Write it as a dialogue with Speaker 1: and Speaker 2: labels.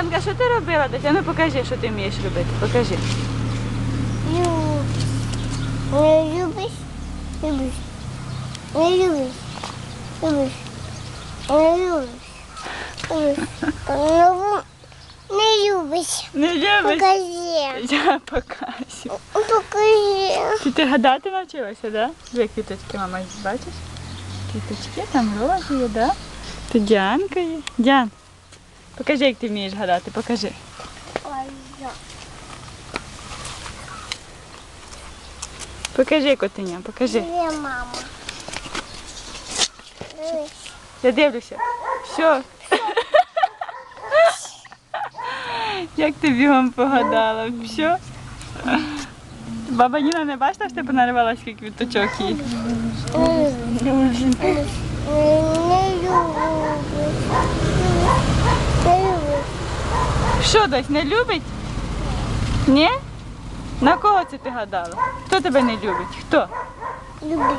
Speaker 1: Діанка, що ти робила? десь? А ну покажи, що ти вмієш робити. Покажи.
Speaker 2: Не любиш? Любиш. Не любиш. Любиш. Не любиш. Любиш. Ну, Не любиш.
Speaker 1: Не любиш?
Speaker 2: Покажи.
Speaker 1: Я покажу.
Speaker 2: Покажи.
Speaker 1: Ти, ти гадати навчилася, так? Да? Дві квіточки, мама, бачиш? Квіточки, там розі є, да? Тут Діанка є. Діан, покажи, як ти вмієш гадати, покажи. Покажи, котеня, покажи.
Speaker 2: Де мама? Дивись.
Speaker 1: Я дивлюся. Все. Як ти бігом погадала? Все. Баба Ніна не бачила, що ти понаривала скільки квіточок їй?
Speaker 2: Не любиш. Не любиш. Не любиш.
Speaker 1: Що дось, не любить? Ні? На кого це ти гадала? Хто тебе не любить? Хто?
Speaker 2: Любить.